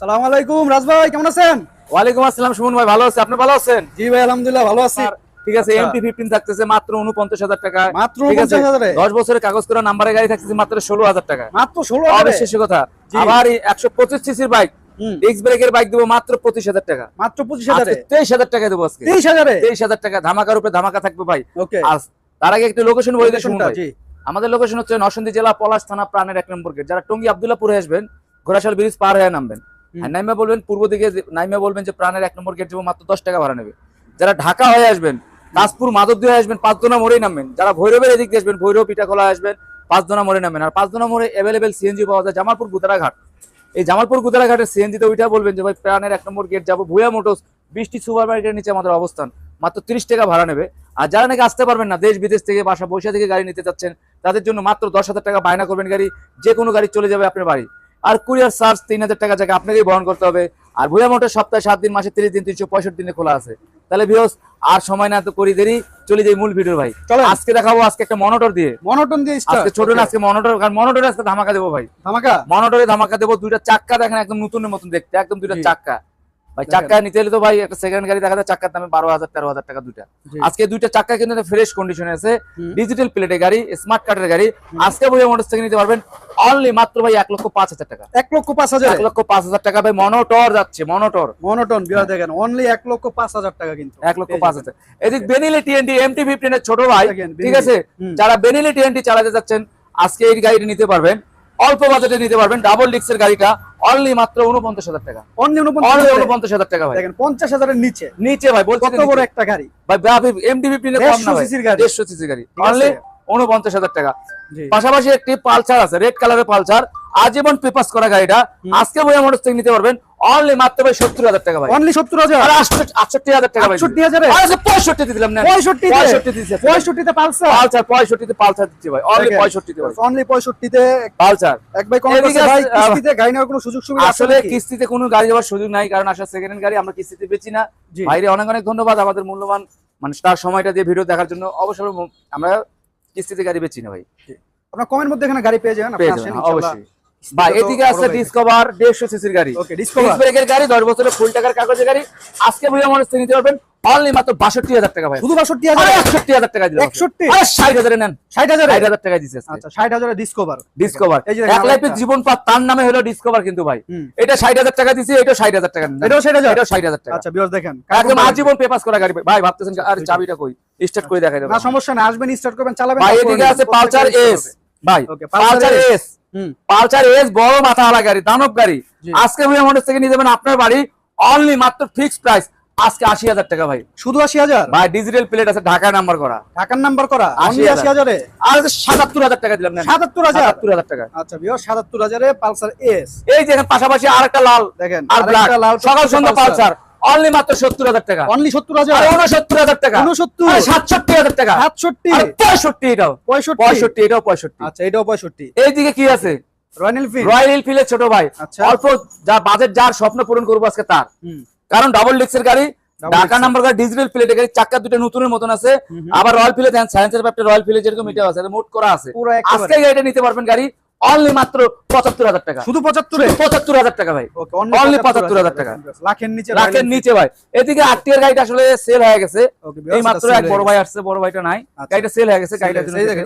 সালাম আলাইকুম রাজ ভাই কেমন আছেন? ওয়ালাইকুম আসসালাম সুমন ভাই ভালো আছে। আপনি ভালো আছেন? জি ভাই আলহামদুলিল্লাহ ভালো আছি। ঠিক আছে আচ্ছা। এমটি ফিফটিন থাকতেছে মাত্র উনপঞ্চাশ হাজার টাকা মাত্র ঠিক আছে 49,000 এ? দশ বছরের কাগজ করা নাম্বারের গাড়ি থাকতেছে মাত্র ষোলো হাজার টাকা মাত্র ষোলো কথা। আবার একশো পঁচিশ সিসির বাইক ডিস্ক ব্রেকের বাইক দেবো মাত্র পঁচিশ হাজার টাকা। মাত্র পঁচিশ হাজারে? তেইশ হাজার টাকা দেবো আজকে। তেইশ হাজারে? তেইশ হাজার টাকা ধামাকার উপরে ধামাকা থাকবে ভাই। ওকে। তার আগে একটু লোকেশন বলে আমাদের লোকেশন হচ্ছে নরসিংদী জেলা পলাশ থানা প্রাণের এক নম্বর গেট যারা টঙ্গী আবদুল্লাপুরে আসবেন ঘোড়াশাল ব্রিজ পার হয়ে নামবেন। আর নাইমা বলবেন, পূর্ব দিকে নাইমা বলবেন যে প্রাণের এক নম্বর গেট যাব মাত্র দশ টাকা ভাড়া নেবে। যারা ঢাকা হয়ে আসবেন কাশপুর মাদক দিয়ে আসবেন পাঁচদোনা মোড়েই নামবেন। যারা ভৈরবের এদিক দিয়ে আসবেন, ভৈরব, পিঠাখোলা আসবেন পাঁচদোনা মোড়ে নামবেন। আর পাঁচদোনা মোড়ে অ্যাভেলেবেল সিএনজি পাওয়া যায়, জামালপুর গুতারাঘাট এই জামালপুর গুতারাঘাটের সিএনজিতে ওইটা বলবেন যে, ভাই, প্রাণের এক নম্বর গেট যাব, ভুয়া মোটরস, বৃষ্টি সুপার মার্কেটের নিচে আমাদের অবস্থান। মাত্র তিরিশ টাকা ভাড়া নেবে। আর যারা নাকি আসতে পারবেন না, দেশ বিদেশ থেকে বাসা বৈশা থেকে গাড়ি নিতে চাচ্ছেন তাদের জন্য মাত্র দশ হাজার টাকা বায়না করবেন গাড়ি। যে কোনো গাড়ি চলে যাবে আপনার বাড়ি। আর কুরিয়ার চার্জ তিন হাজার টাকা জায়গা আপনাকেই বহন করতে হবে। আর ভুয়া মোটর সপ্তাহে সাত দিন মাসে তিরিশ দিন তিনশো পঁয়ষট্টি দিনে খোলা আছে। তাহলে ভিওস আর সময় না তো করি দেরি চলে যাই মূল ভিডিও ভাই। আজকে দেখাবো আজকে একটা মনোটর দিয়ে। মনোটন দিয়ে আজকে ছোট না আজকে মনোটর কারণ মনোটরে আজকে ধামাকা দেবো ভাই। ধামাকা? মনোটরে ধামাকা দেবো দুইটা চাক্কা দেখেন একদম নতুনের মতন দেখতে একদম দুইটা। চাক্কা। ভাই। চাক্কা নিতে হলে তো ভাই একটা সেকেন্ড গাড়ি দেখা যায় চাক্কার দামে বারো হাজার তেরো হাজার টাকা দুইটা। আজকে দুইটা চাক্কা কিন্তু ফ্রেশ কন্ডিশনে আছে। ডিজিটাল প্লেটের গাড়ি স্মার্ট কার্ডের গাড়ি। আজকে ভাই মোটরস থেকে নিতে পারবেন অনলি মাত্র ভাই এক লক্ষ পাঁচ হাজার টাকা। এক লক্ষ পাঁচ হাজার? এক লক্ষ পাঁচ হাজার টাকা ভাই মনোটর যাচ্ছে মনোটর মনোটন বিয়া দেখেন অনলি এক লক্ষ পাঁচ হাজার টাকা কিন্তু। এক লক্ষ পাঁচ হাজার। এদিক বেনিলি টিএনটি এমটি ফিফটিন এর ছোট ভাই ঠিক আছে? যারা বেনিলি টিএনটি চালাতে যাচ্ছেন আজকে এই গাড়িটা নিতে পারবেন। অল্প বাজেটে নিতে পারবেন ডাবল ডিক্সের গাড়িটা। অনলি মাত্র উনপঞ্চাশ হাজার টাকা। অনলি উনপঞ্চাশ অনলি হাজারে। উনপঞ্চাশ হাজার টাকা ভাই। দেখেন পঞ্চাশ হাজারের নিচে। নিচে ভাই বলছি কত বড় একটা গাড়ি? ভাই এমটি ফিফটিন এর কম না 150 সিসির গাড়ি। গাড়ি। অনলি উনপঞ্চাশ হাজার টাকা। পাশাপাশি একটি পালসার আছে রেড কালারের পালসার। আজীবন পেপাস করা গাড়িটা। আজকে বইয়া মোটর থেকে নিতে পারবেন। অনলি মাত্র ভাই সত্তর হাজার টাকা ভাই। অনলি সত্তর হাজার? আটষট্টি হাজার টাকা ভাই। আটষট্টি হাজারে? পঁয়ষট্টি দিলাম না পঁয়ষট্টি পঁয়ষট্টি দিচ্ছে পঁয়ষট্টিতে পালসার? পালসার পঁয়ষট্টিতে পালসার দিচ্ছে ভাই। অনলি পঁয়ষট্টিতে অনলি পঁয়ষট্টিতে পালসার। এক ভাই কম ভাই কিস্তিতে গাড়ি নেওয়ার কোনো সুযোগ সুবিধা আসলে কিস্তিতে কোনো গাড়ি যাওয়ার সুযোগ নাই কারণ আসলে সেকেন্ড হ্যান্ড গাড়ি আমরা কিস্তিতে বেচি না। ভাইরে অনেক অনেক ধন্যবাদ আমাদের মূল্যবান মানে তার সময়টা দিয়ে ভিডিও দেখার জন্য। অবশ্যই আমরা কিস্তিতে গাড়ি বেচি না ভাই। আপনার কমের মধ্যে এখানে গাড়ি পেয়ে যাবেন। অবশ্যই। ভাই এদিকে আছে ডিসকভার দেড়শো সিসির গাড়ি। ডিসকভার গাড়ি দশ বছরের ফুল টাকার কাগজের গাড়ি। আজকে ভুয়া মানুষ নিতে পারবেন? অনলি মাত্র বাষট্টি হাজার টাকা ভাই। শুধু বাষট্টি হাজার? একষট্টি হাজার টাকা দিলাম। 61? আরে ষাট হাজারে নেন। ষাট হাজার? ষাট হাজার টাকা দিচ্ছে। আচ্ছা ষাট ডিসকভার ডিসকভার এক লাইফের জীবন পাত তার নামে হলো ডিসকভার কিন্তু ভাই। এটা ষাট হাজার টাকা দিছি এটা ষাট হাজার টাকা। এটাও ষাট হাজার? এটাও ষাট হাজার টাকা। আচ্ছা দেখেন। একদম আজীবন পেপাস করা গাড়ি। ভাই ভাবতেছেন আর চাবিটা কই? স্টার্ট করে দেখাই দেবো। না সমস্যা না আসবেন স্টার্ট করবেন চালাবেন ভাই এদিকে আছে পালচার এস ভাই পালচার এস হুম। পালচার এস বড় মাথা হালা গাড়ি দানব গাড়ি। আজকে ভুয়া মোটরস থেকে নিয়ে যাবেন আপনার বাড়ি অনলি মাত্র ফিক্সড প্রাইস আজকে আশি হাজার টাকা ভাই। শুধু আশি হাজার? ভাই ডিজিটাল প্লেট আছে ঢাকা নাম্বার করা। ঢাকার নাম্বার করা? আশি আশি হাজারে? আর সাতাত্তর হাজার টাকা দিলাম সাতাত্তর হাজার? সাতাত্তর হাজার টাকা। আচ্ছা বিয়স সাতাত্তর হাজারে পালসার এস এই দেখেন পাশাপাশি আর একটা লাল দেখেন আর লাল সকাল সন্ধ্যা পালসার। অনলি মাত্র সত্তর হাজার টাকা। অনলি সত্তর হাজার? উনসত্তর হাজার টাকা। ঊনসত্তর। আরে সাতষট্টি হাজার টাকা। সাতষট্টি? পঁয়ষট্টি এটাও। পঁয়ষট্টি? পঁয়ষট্টি এটাও পঁয়ষট্টি। আচ্ছা এটাও পঁয়ষট্টি। এইদিকে কি আছে? রয়্যাল ছোট ভাই। আচ্ছা। অল্প যা বাজেট যার স্বপ্ন পূরণ করব আজকে তার। কারণ ডাবল গাড়ি Double ঢাকা নাম্বার গাড়ি ডিজিটাল গাড়ি দুটো নতুনের মতন আছে। আবার রয়্যাল ফিলে সায়েন্সের রয়্যাল ফিলে যেরকম এটাও আছে মোট করা আছে। আজকে গাড়িটা নিতে পারবেন গাড়ি। অনলি মাত্র পঁচাত্তর হাজার টাকা। শুধু পঁচাত্তর? পঁচাত্তর হাজার টাকা ভাই। অনলি পঁচাত্তর হাজার টাকা। লাখের নিচে লাখের নিচে ভাই। এদিকে আটটিয়ার গাড়িটা আসলে সেল হয়ে গেছে। এই মাত্র এক বড় ভাই আসছে বড় ভাইটা নাই। আচ্ছা। গাড়িটা সেল হয়ে গেছে গাড়িটা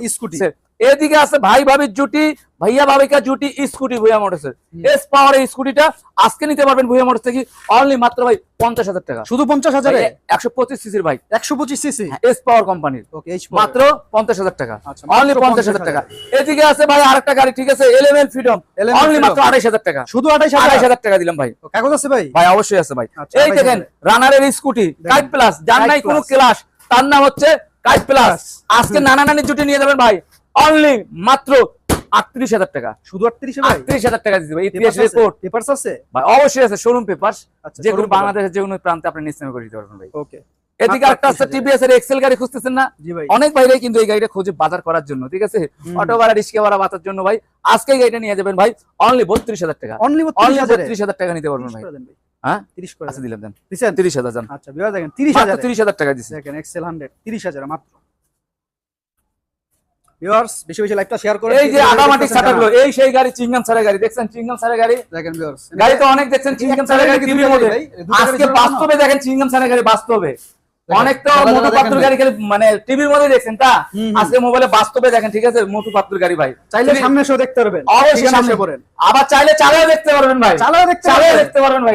স্কুটি। এদিকে আছে ভাই ভাবির জুটি ভাইয়া ভাবিকা জুটি স্কুটি ভুয়া মোটরস। এস পাওয়ার এই স্কুটিটা আজকে নিতে পারবেন ভুয়া মোটরস থেকে অনলি মাত্র ভাই পঞ্চাশ হাজার টাকা। শুধু পঞ্চাশ হাজারে? একশো পঁচিশ সিসির ভাই। একশো পঁচিশ সিসি এস পাওয়ার কোম্পানির মাত্র পঞ্চাশ হাজার টাকা। আচ্ছা, অনলি পঞ্চাশ হাজার 50,000 টাকা। এদিকে আছে ভাই আরেকটা গাড়ি ঠিক আছে? এলেভেন ফ্রিডম অনলি মাত্র আড়াইশ হাজার টাকা। শুধু আঠাইশ আড়াইশ হাজার টাকা দিলাম ভাই। কাগজ আছে ভাই? ভাই অবশ্যই আছে ভাই। আচ্ছা, এই দেখেন। রানারের স্কুটি কাইট প্লাস যার নাই কোনো ক্লাস তার নাম হচ্ছে কাইট প্লাস আজকে নানা নানির জুটি নিয়ে যাবেন ভাই। অনলি মাত্র আটত্রিশ হাজার টাকা। শুধু আটত্রিশে আটত্রিশ হাজার টাকা দিতে ইতিহাস Papers আছে? আছে? ভাই অবশ্যই আছে শোরুম পেপার আচ্ছা যে কোনো বাংলাদেশের যে কোনো প্রান্তে আপনি নিশ্চয় করে দিতে পারবেন ভাই। ওকে এদিকে একটা আছে টিভিএস এর এক্সেল গাড়ি খুঁজতেছেন না? অনেক বাইরে কিন্তু এই গাড়িটা খুঁজে বাজার করার জন্য ঠিক আছে? অটো ভাড়া রিক্সা ভাড়া বাঁচার জন্য ভাই আজকে এই গাড়িটা নিয়ে যাবেন ভাই অনলি বত্রিশ হাজার টাকা। অনলি বত্রিশ হাজার। টাকা নিতে পারবেন ভাই। হ্যাঁ? তিরিশ করে। আচ্ছা দিলাম দেন। তিরিশ হাজার আচ্ছা তিরিশ হাজার। টাকা দিচ্ছে এক্সেল হান্ড্রেড তিরিশ হাজার মাত্র। ভিউয়ার্স বেশি বেশি লাইভটা শেয়ার করে এই যে আদামাটিক সাটারগুলো এই সেই গাড়ি চিংগাম সারের গাড়ি দেখছেন চিংগাম সারের গাড়ি? দেখেন ভিউয়ার্স গাড়ি তো অনেক দেখছেন চিংগাম সারের গাড়ি দুটো গাড়ি আজকে বাস্তবে দেখেন চিংগাম সারের গাড়ি বাস্তবে। অনেক তো মোটু পাত্র গাড়ি খালি মানে টিভির মধ্যে দেখছেন তা। আজকে মোবাইলে বাস্তবে দেখেন ঠিক আছে? মোটু পাত্র গাড়ি ভাই। চাইলে সামনে এসেও দেখতে পারবেন। অবশ্যই সামনে পড়েন। আবার চাইলে চালাও দেখতে পারবেন ভাই। চালাও দেখতে পারবেন। ভাই।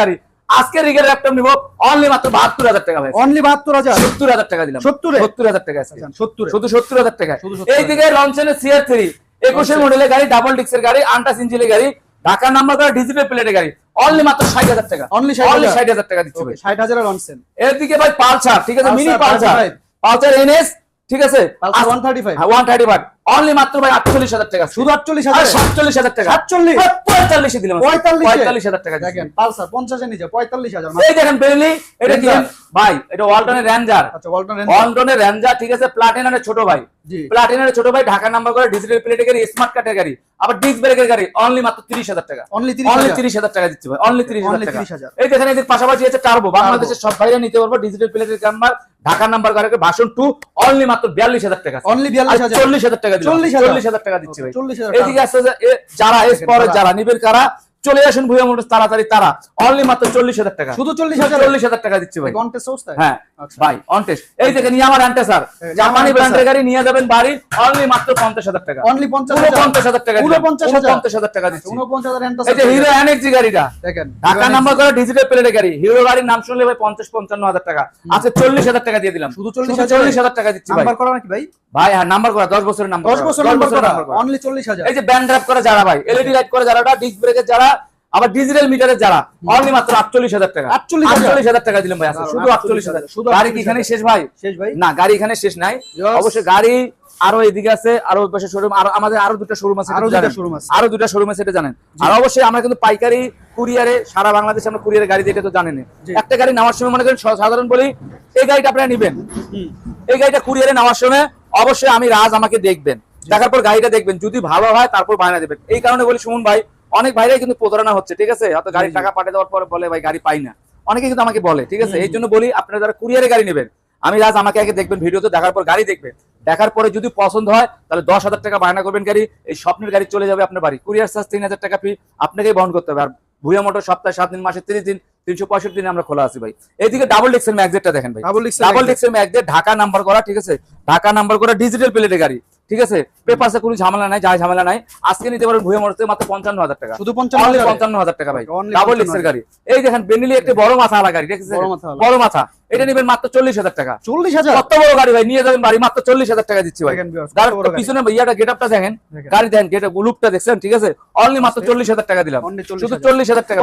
গাড়ি। আজকে রিগের ল্যাপটপ নিব অনলি মাত্র বাহাত্তর হাজার টাকা ভাই। অনলি বাহাত্তর হাজার? সত্তর হাজার টাকা দিলাম। 70 এ? সত্তর হাজার টাকা সত্তর। শুধু সত্তর হাজার টাকা শুধু 70,000 এইদিকে লঞ্চনের সিআর থ্রি একুশের মডেলের গাড়ি ডাবল ডিক্সের গাড়ি আন্টাস ইঞ্জিনের গাড়ি ঢাকা নাম্বার করা ডিজিটাল প্লেটের গাড়ি অনলি মাত্র ষাট হাজার টাকা। Only 60,000 অনলি ষাট হাজার টাকা দিচ্ছে ষাট হাজারের লঞ্চেন এদিকে ভাই পালসার ঠিক আছে? Mini Pulsar, Pulsar 35 Pulsar NS ঠিক আছে? Pulsar 135 one thirty five only মাত্র ভাই আটচল্লিশ হাজার টাকা। শুধু আটচল্লিশ হাজার? সাতচল্লিশ হাজার টাকা। 47? ভাই, পঁয়তাল্লিশে দিলাম। পঁয়তাল্লিশ? হাজার টাকা দেখেন পালসার পঞ্চাশের নিচে পঁয়তাল্লিশ হাজার এই দেখেন বেরেলি এটা কি? ভাই এটা ওয়ালটনের র্যাঞ্জার আচ্ছা ওয়ালটনের র্যাঞ্জার ঠিক আছে? প্লাটিনারের ছোট ভাই। প্লাটিনারের ছোট ভাই ঢাকা নাম্বার করে ডিজিটাল প্লেটের গাড়ি স্মার্ট কার্ডের গাড়ি। আবার ডিস্ক ব্রেকের গাড়ি অনলি মাত্র তিরিশ হাজার টাকা। অনলি তিরিশ হাজার। টাকা দিচ্ছি ভাই অনলি তিরিশ হাজার টাকা। 30,000 এই দেখেন এদের পাশাপাশি আছে টার্বো বাংলাদেশের সব ভাইরা নিতে পারব ডিজিটাল প্লেটের নাম্বার ঢাকা নাম্বার করে ভাষণ টু অনলি মাত্র বিয়াল্লিশ হাজার টাকা। অনলি বিয়াল্লিশ হাজার। চল্লিশ হাজার টাকা দিলাম। 40,000 চল্লিশ হাজার টাকা দিচ্ছে ভাই। চল্লিশ হাজার এদিকে আছে যারা এস পরে যারা নিবেন কারা চলে আসুন ভুয়া মোটরস তাড়াতাড়ি তারা। অনলি মাত্র চল্লিশ হাজার টাকা। শুধু চল্লিশ হাজার? চল্লিশ হাজার টাকা দিচ্ছি ভাই। হ্যাঁ আচ্ছা। ভাই অনটেস্ট এই দেখেন ইয়ামার অ্যান্টেসার হ্যাঁ, জাপানি ব্র্যান্ডের গাড়ি নিয়ে যাবেন বাড়ি অনলি মাত্র পঞ্চাশ হাজার টাকা। অনলি পঞ্চাশ পঞ্চাশ হাজার টাকা পঞ্চাশ পঞ্চাশ হাজার টাকা দিচ্ছি। হাজার হিরো এনএক্সি গাড়িটা। দেখেন ঢাকা নাম্বার করা ডিজিটাল প্লেটের গাড়ি। হিরো গাড়ির নাম শুনলে ভাই পঞ্চাশ পঞ্চান্ন হাজার টাকা। আজকে চল্লিশ হাজার টাকা দিয়ে দিলাম। শুধু 40,000 চল্লিশ হাজার টাকা দিচ্ছি নাম্বার করা নাকি ভাই? ভাই হ্যাঁ নাম্বার করা দশ বছরের নাম্বার দশ বছর নাম্বার করা। অনলি চল্লিশ হাজার। এই যে ব্যান্ড ড্রাইভ করা যারা ভাই এলইডি লাইট করা যারা ডিস্ক ব্রেকের যারা আবার ডিজিটাল মিটারের যারা অনলি মাত্র আটচল্লিশ হাজার টাকা। 48,000 আটচল্লিশ হাজার টাকা দিলাম ভাই। দারুণ, শুধু আটচল্লিশ হাজার। শুধু গাড়ি কি এখানে শেষ ভাই? শেষ ভাই। না গাড়ি এখানে শেষ নাই। অবশ্যই গাড়ি আরও এদিকে আছে আরও পাশে শোরুম আরও আমাদের আরও দুটো শোরুম আছে আরও দুটো জানেন। আছে। আরও দুটো শোরুম আছে এটা জানেন। আর অবশ্যই আমরা কিন্তু পাইকারি কুরিয়ারে সারা বাংলাদেশে আমরা কুরিয়ারে গাড়ি এটা তো জানেন। একটা গাড়ি নেওয়ার সময় মনে করেন সাধারণ বলি এই গাড়িটা আপনারা নিবেন। এই গাড়িটা কুরিয়ারে নেওয়ার সময় অবশ্যই আমি রাজ আমাকে দেখবেন। দেখার পর গাড়িটা দেখবেন। যদি ভালো হয় তারপর বায়না দেবেন। এই কারণে বলি সুমন ভাই অনেক ভাইরাই কিন্তু প্রতারণা হচ্ছে ঠিক আছে? হয়তো গাড়ির টাকা পাঠিয়ে দেওয়ার পরে বলে ভাই গাড়ি পাই না। অনেকে কিন্তু আমাকে বলে ঠিক আছে? এই জন্য বলি আপনারা যারা কুরিয়ারে গাড়ি নেবেন আমি রাজ আমাকে আগে দেখবেন ভিডিওতে দেখার পর গাড়ি দেখবেন। দেখার পরে যদি পছন্দ হয় তাহলে দশ হাজার টাকা বায়না করবেন গাড়ি এই স্বপ্নের গাড়ি চলে যাবে আপনার বাড়ি। কুরিয়ার চার্জ তিন হাজার টাকা ফি আপনাকেই বহন করতে হবে। আর ভুয়া মোটর সপ্তাহে সাত দিন মাসে তিরিশ দিন তিনশো পঁয়ষট্টি দিন আমরা খোলা আছি ভাই। এইদিকে ডাবল ডিক্সের ম্যাগজেটটা দেখেন ভাই। ডাবল। ডিক্সের ম্যাগজেট ঢাকা নাম্বার করা ঠিক আছে? ঢাকা নাম্বার করা ডিজিটাল প্লেটের গাড়ি। ঠিক আছে? পেপারসে কোনো ঝামেলা নাই যাই ঝামেলা নাই। আজকে নিতে পারেন ভুয়া মোটরতে মাত্র পঞ্চান্ন হাজার টাকা। শুধু পঞ্চান্ন হাজারে? টাকা ভাই। ডাবল 55 ডিক্সের গাড়ি। এই দেখেন বেনিলি একটি বড় মাথা আলা গাড়ি দেখেছেন বড় মাথা। এটা নেবেন মাত্র চল্লিশ হাজার টাকা। চল্লিশ হাজার? কত বড় গাড়ি ভাই? নিয়ে যাবেন বাড়ি মাত্র চল্লিশ হাজার টাকা দিচ্ছি ভাই। পিছনে ইয়াটা গেট আপটা দেখেন। গাড়ি দেখেন গেট লুকটা দেখছেন ঠিক আছে? অনলি মাত্র চল্লিশ হাজার টাকা দিলাম। Only 40,000 শুধু চল্লিশ হাজার টাকা।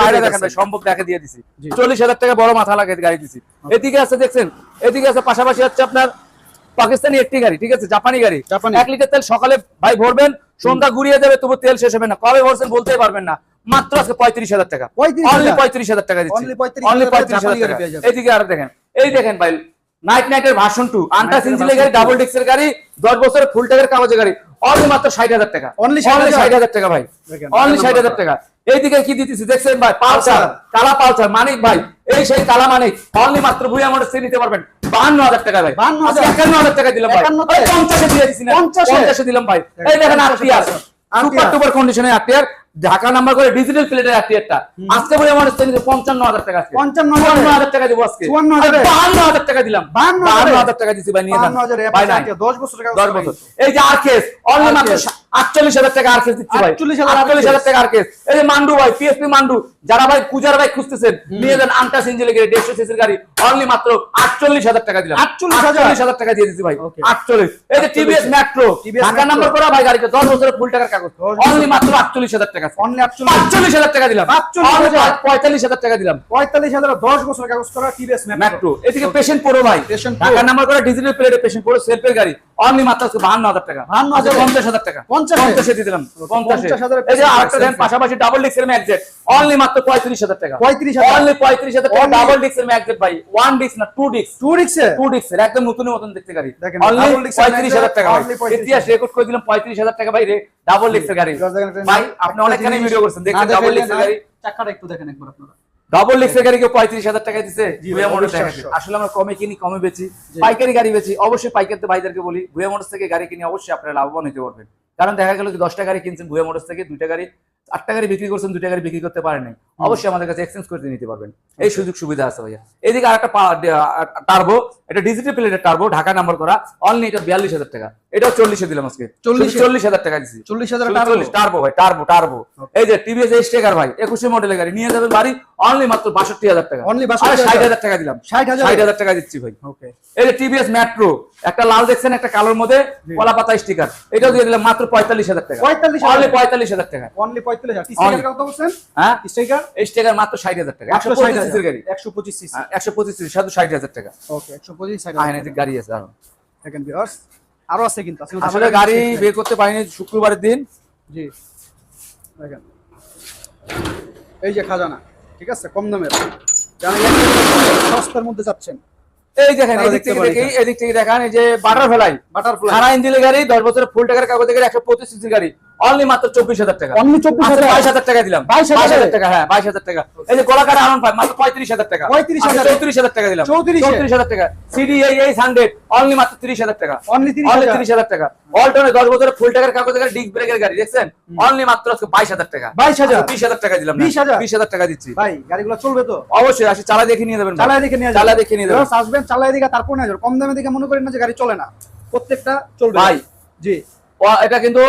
বাইরে দেখেন। ভাই সম্ভব দেখে দিয়ে দিছি। চল্লিশ হাজার টাকা বড় মাথা লাগে গাড়ি দিছি। এদিকে আছে দেখছেন? এদিকে আছে পাশাপাশি হচ্ছে আপনার পাকিস্তানি একটি গাড়ি ঠিক আছে? জাপানি গাড়ি। জাপানি। এক লিটার তেল সকালে ভাই ভরবেন সন্ধ্যা ঘুরিয়ে যাবে তবু তেল শেষ হবে না। কবে ভরছেন বলতেই পারবেন না। মাত্র আজকে পঁয়ত্রিশ হাজার টাকা। অনলি পঁয়ত্রিশ হাজার টাকা দিচ্ছি। অনলি পঁয়ত্রিশ হাজার টাকা। এইদিকে আর দেখেন এই দেখেন ভাই নাইট নাইটের ভার্সন টু আন্টাস ইঞ্জিনের গাড়ি ডাবল ডিক্সের গাড়ি দশ বছরের ফুল টাকার কাগজের গাড়ি অনলি মাত্র ষাট হাজার টাকা। 60,000 ষাট হাজার। টাকা ভাই। অনলি ষাট হাজার টাকা। এইদিকে কি দিতেছি দেখছেন ভাই? পালসার কালা পালসার মানিক ভাই। এই সেই কালা মানিক অনলি মাত্র ভুয়া মোটর সে নিতে পারবেন। বাহান্ন হাজার টাকা ভাই। একান্ন হাজার টাকা দিলাম ভাই। 51 তে? এই পঞ্চাশে দিয়ে দিছি না। 50 এ? পঞ্চাশে দিলাম ভাই। এই দেখেন 50 আটটিয়ার আটটিয়ার। সুপার টুপার কন্ডিশনে আটটিয়ার ঢাকা নাম্বার করে ডিজিটাল প্লেটের আটটিয়ারটা আজকে ভুয়া মোটর পঞ্চান্ন হাজার টাকা আজকে। 55 চুয়ান্ন হাজার টাকা দিব আজকে। বাহান্ন হাজার টাকা দিলাম। 52 বাহান্ন হাজার টাকা দিছি ভাই নিয়ে দশ বছর টাকা দশ বছর। এই যে অনলি মাত্র আটচল্লিশ হাজার টাকা আরকেস দিচ্ছি ভাই। আটচল্লিশ হাজার টাকা আরকেস এই যে মান্ডু ভাই পিএসপি মান্ডু যারা ভাই কুজার ভাই খুঁজতেছেন নিয়ে যান আন্টাস ইঞ্জিনের গাড়ি দেড়শো সিসির গাড়ি অনলি মাত্র আটচল্লিশ হাজার টাকা দিলাম। 48,000 আটচল্লিশ হাজার টাকা দিয়ে দিচ্ছি ভাই। আটচল্লিশ। এই যে টিভিএস মেট্রো ঢাকা নাম্বার করা ভাই গাড়িতে দশ বছরের ফুল টাকার কাগজ। অনলি মাত্র আটচল্লিশ হাজার টাকা অনলি আটচল্লিশ। হাজার টাকা দিলাম। 48,000 পঁয়তাল্লিশ হাজার টাকা দিলাম। পঁয়তাল্লিশ হাজার দশ বছর কাগজ করা টিভিএস মেট্রো এদিকে পেশেন্ট প্রো ভাই। Pro। ঢাকা নাম্বার করে ডিজিটাল প্লেটে পেশেন্ট প্রো সেলফের গাড়ি। অনলি মাত্র বাহান্ন হাজার টাকা। 52 হাজারে? পঞ্চাশ হাজার টাকা। 50 এ? পঞ্চাশে দিয়ে দিলাম। পঞ্চাশে 50 এই যে আরেকটা দেন পাশাপাশি ডাবল ডিক্সের ম্যাগজেট অনলি মাত্র পঁয়ত্রিশ হাজার টাকা। 35,000 অনলি পঁয়ত্রিশ হাজার টাকা ডাবল ডিক্সের ম্যাগজেট ভাই। ওয়ান ডিক্স না টু ডিক্স টু টু ডিক্সের একদম নতুন মতন দেখতে গাড়ি। অনলি পঁয়ত্রিশ হাজার টাকা ভাই। only 35,000 ইতিহাস রেকর্ড করে দিলাম পঁয়ত্রিশ হাজার টাকা ভাই ডাবল ডিক্সের গাড়ি। ভাই আপনি অনেকখানি ভিডিও করছেন দেখছেন ডাবল না, গাড়ি। চাকাটা একটু দেখেন একবার আপনারা। ডবল লিক্সের গাড়ি কেউ পঁয়ত্রিশ হাজার টাকা দিচ্ছে ভুয়া মোটর আসলে আমরা কমে কিনি কমে বেচি। পাইকারি গাড়ি বেচি। অবশ্যই পাইকারি ভাইদেরকে বলি ভুয়া মোটর থেকে গাড়ি কিনে অবশ্যই আপনারা লাভবান হতে পারবেন। কারণ দেখা গেল যে দশটা গাড়ি কিনছেন ভুয়া মোটর থেকে দুইটা গাড়ি আটটা গাড়ি বিক্রি করছেন দুইটা গাড়ি বিক্রি করতে পারেন নাই। অবশ্যই আমাদের কাছে এক্সচেঞ্জ করে নিতে পারবেন। এই সুযোগ সুবিধা আছে ভাইয়া। এদিকে আর একটা টার্বো এটা ডিজিটাল প্লেটের টার্বো ঢাকা নাম্বার করা। অনলি এটা বিয়াল্লিশ হাজার টাকা। এটাও চল্লিশে দিলাম আজকে। 40 চল্লিশ হাজার টাকা দিচ্ছি চল্লিশ হাজার টার্বো ভাই টার্বো টার্বো এই যে টিভিএস এইচ টেকার ভাই একুশে মডেলের গাড়ি। নিয়ে যাবেন বাড়ি অনলি মাত্র বাষট্টি হাজার টাকা। 62,000 ষাট হাজার টাকা। দিলাম। ষাট হাজার? টাকা দিচ্ছি ভাই। ওকে এই যে টিভিএস মেট্রো একটা লাল দেখছেন একটা কালোর মধ্যে। কলা পাতা স্টিকার এটাও দিয়ে দিলাম মাত্র পঁয়তাল্লিশ হাজার টাকা। 45,000 অনলি পঁয়তাল্লিশ হাজার টাকা। অনলি পঁয়তাল্লিশ হাজার। কত বলছেন? হ্যাঁ? স্টিকার এই স্টিকার মাত্র ষাট হাজার টাকা। একশো পঁচিশ সিসির গাড়ি। একশো পঁচিশ একশো পঁচিশ সিসি ষাট হাজার টাকা। ওকে একশো পঁচিশ সাইড গাড়ি আছে আরও। দেখেন ভিউয়ার্স আরও আছে কিন্তু আসলে গাড়ি বের করতে পারিনি শুক্রবারের দিন। জি। দেখেন। এই যে খাজানা ঠিক আছে? কম দামের। সস্তার মধ্যে যাচ্ছেন এই দেখেন এদিক থেকে দেখি এদিক থেকে দেখান এই যে বাটার ফেলাই বাটারফ্লাই সারা ইঞ্জিনের গাড়ি দশ বছরের ফুল টাকার কাগজে গাড়ি একশো পঁচিশ গাড়ি। অনলি মাত্র চব্বিশ হাজার টাকা। অনলি চব্বিশ হাজার বাইশ হাজার টাকা। দিলাম। বাইশ হাজার টাকা। হ্যাঁ বাইশ হাজার টাকা। এই যে গোলাকার আনন্দ মাত্র পঁয়ত্রিশ হাজার টাকা। 35,000 চৌত্রিশ হাজার টাকা দিলাম। 34,000 চৌত্রিশ হাজার টাকা। সিডি এই এই হান্ড্রেড অনলি মাত্র তিরিশ হাজার টাকা। অনলি তিরিশ হাজার হাজার টাকা। অল্টনে দশ বছরের ফুল টাকার কাগজে ডিস্ক ব্রেকের গাড়ি দেখছেন? অনলি মাত্র আজকে বাইশ হাজার টাকা। 22,000 বিশ হাজার টাকা দিলাম 20,000 বিশ হাজার। টাকা দিচ্ছি। ভাই গাড়িগুলো চলবে তো? অবশ্যই আসি চালা দেখে নিয়ে যাবেন চালায় দেখে নিয়ে চালা দেখে নিয়ে যাবেন। আসবেন চালায় দেখে তারপর যাবেন। কম দামে দেখে মনে করেন না যে গাড়ি চলে না। প্রত্যেকটা চলবে। ভাই। জি। এটা কিন্তু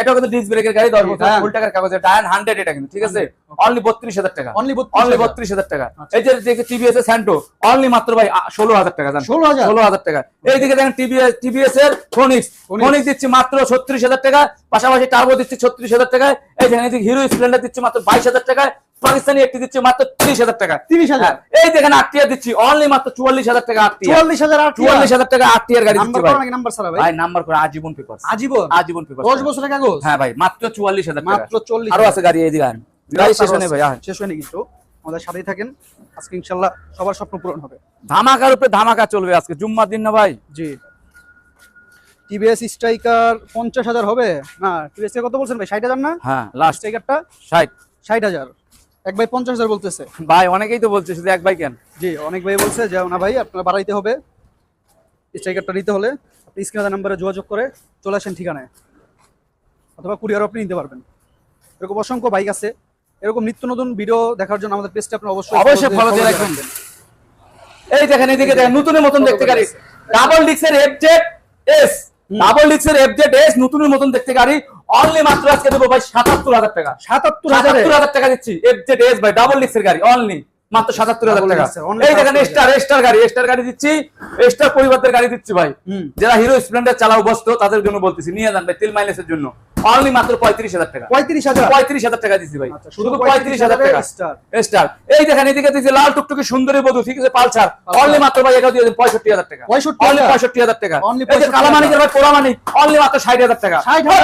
এটা কিন্তু ডিস্ক ব্রেকের গাড়ি দশ বছর ফুল টাকার কাগজে ডায়ান হান্ড্রেড এটা কিন্তু ঠিক আছে? অনলি বত্রিশ হাজার টাকা। অনলি অনলি বত্রিশ হাজার। টাকা। আচ্ছা। এই যে টিভিএস এর স্যান্টো অনলি মাত্র ভাই ষোলো হাজার টাকা জান ষোলো হাজার? ষোলো হাজার টাকা এইদিকে দেখেন টিভিএস টিভিএস এর ফোনিক্স। ফোনিক্স দিচ্ছি মাত্র ছত্রিশ হাজার টাকা পাশাপাশি টার্বো দিচ্ছি ছত্রিশ হাজার টাকা এই দেখেন হিরো স্প্লেন্ডার দিচ্ছি মাত্র বাইশ হাজার টাকা পাকিস্তানি একটি দিচ্ছি মাত্র তিরিশ হাজার টাকা। তিরিশ হাজার? হ্যাঁ, এই দেখেন আটটিয়া দিচ্ছি অনলি মাত্র চুয়াল্লিশ হাজার টাকা চুয়াল্লিশ হাজার চুয়াল্লিশ হাজার টাকা আটটিয়ার গাড়ি দিচ্ছি ভাই। নাম্বার ভাই? নাম্বার করে আজীবন পেপার আজীবন? আজীবন পেপার দশ বছরের কাগজ? হ্যাঁ ভাই মাত্র চুয়াল্লিশ হাজার মাত্র চল্লিশ আরও আছে গাড়ি এইদিকে আন গাড়ি। শেষ হয়নি ভাই শেষ হয়নি কিন্তু। আমাদের সাথেই থাকেন। আজকে ইনশাল্লাহ সবার স্বপ্ন পূরণ হবে। ধামাকার উপরে ধামাকা চলবে আজকে জুম্মার দিন না ভাই। জি। টিভিএস স্ট্রাইকার পঞ্চাশ হাজার হবে? না টিভিএস কত বলছেন ভাই? ষাট হাজার না? হ্যাঁ লাস্ট স্ট্রাইকারটা ষাট। ষাট হাজার। এক ভাই পঞ্চাশ হাজার বলতেছে। ভাই অনেকেই তো বলছে শুধু এক ভাই কেন? জি অনেক ভাই বলছে যে না ভাই আপনারা বাড়াইতে হবে। স্ট্রাইকারটা নিতে হলে আপনি স্ক্রিনে নাম্বারে যোগাযোগ করে চলে আসেন ঠিকানায়। অথবা কুরিয়ারও আপনি নিতে পারবেন। এরকম অসংখ্য বাইক আছে। এরকম নিত্য নতুন ভিডিও দেখার জন্য আমাদের পেজটা আপনি অবশ্যই অবশ্যই follow দিয়ে রাখবেন। এই দেখেন এইদিকে দেখেন নতুনের মতন দেখতে গাড়ি? ডাবল ডিক্সের এফজেড এস ডাবল ডিক্সের এফজেড এস নতুনের মতন দেখতে গাড়ি। অনলি মাত্র আজকে দেবো ভাই সাতাত্তর হাজার টাকা। সাতাত্তর হাজারে? টাকা দিচ্ছি। এফজেড এস ভাই ডাবল ডিক্সের গাড়ি অনলি মাত্র সাতাত্তর হাজার টাকা। এই দেখেন 77,000 স্টার স্টার গাড়ি স্টার গাড়ি দিচ্ছি স্টার পরিবারদের গাড়ি দিচ্ছি ভাই। যারা হিরো স্প্লেন্ডার চালাও বসতো তাদের জন্য বলতেছি নিয়ে যান ভাই তেল মাইলেজের জন্য। অনলি মাত্র পঁয়ত্রিশ হাজার টাকা। পঁয়ত্রিশ হাজার? পঁয়ত্রিশ হাজার টাকা দিচ্ছি ভাই। শুধু পঁয়ত্রিশ হাজার টাকা। স্টার স্টার এই দেখেন এদিকে দিয়েছে লাল টুকটুকি সুন্দরী বধু ঠিক আছে পালসার। অনলি মাত্র ভাই এটাও দিয়ে পঁয়ষট্টি হাজার টাকা। 65 হাজার? পঁয়ষট্টি হাজার টাকা। এই যে 65 ভাই পোড়ামানিক অনলি মাত্র ষাট হাজার টাকা।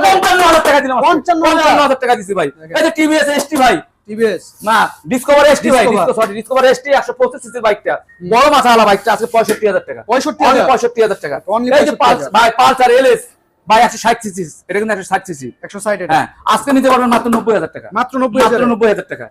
পঞ্চান্ন হাজার টাকা দিলাম পঞ্চান্ন হাজার। টাকা দিচ্ছি ভাই। এই যে টিভিএস এসটি ভাই টিভিএস। না ডিসকভার এসটি ভাই Discover। সরি ডিসকভার এসটি একশো পঁচিশ সিসির বাইকটা। বড় মাথাওয়ালা বাইকটা টাকা। এই যে ভাই পালসার এলএস ভাই সিসি এটা কিন্তু সিসি। এটা। হ্যাঁ আজকে নিতে পারবেন মাত্র নব্বই হাজার টাকা। মাত্র নব্বই মাত্র হাজার নব্বই হাজার টাকা।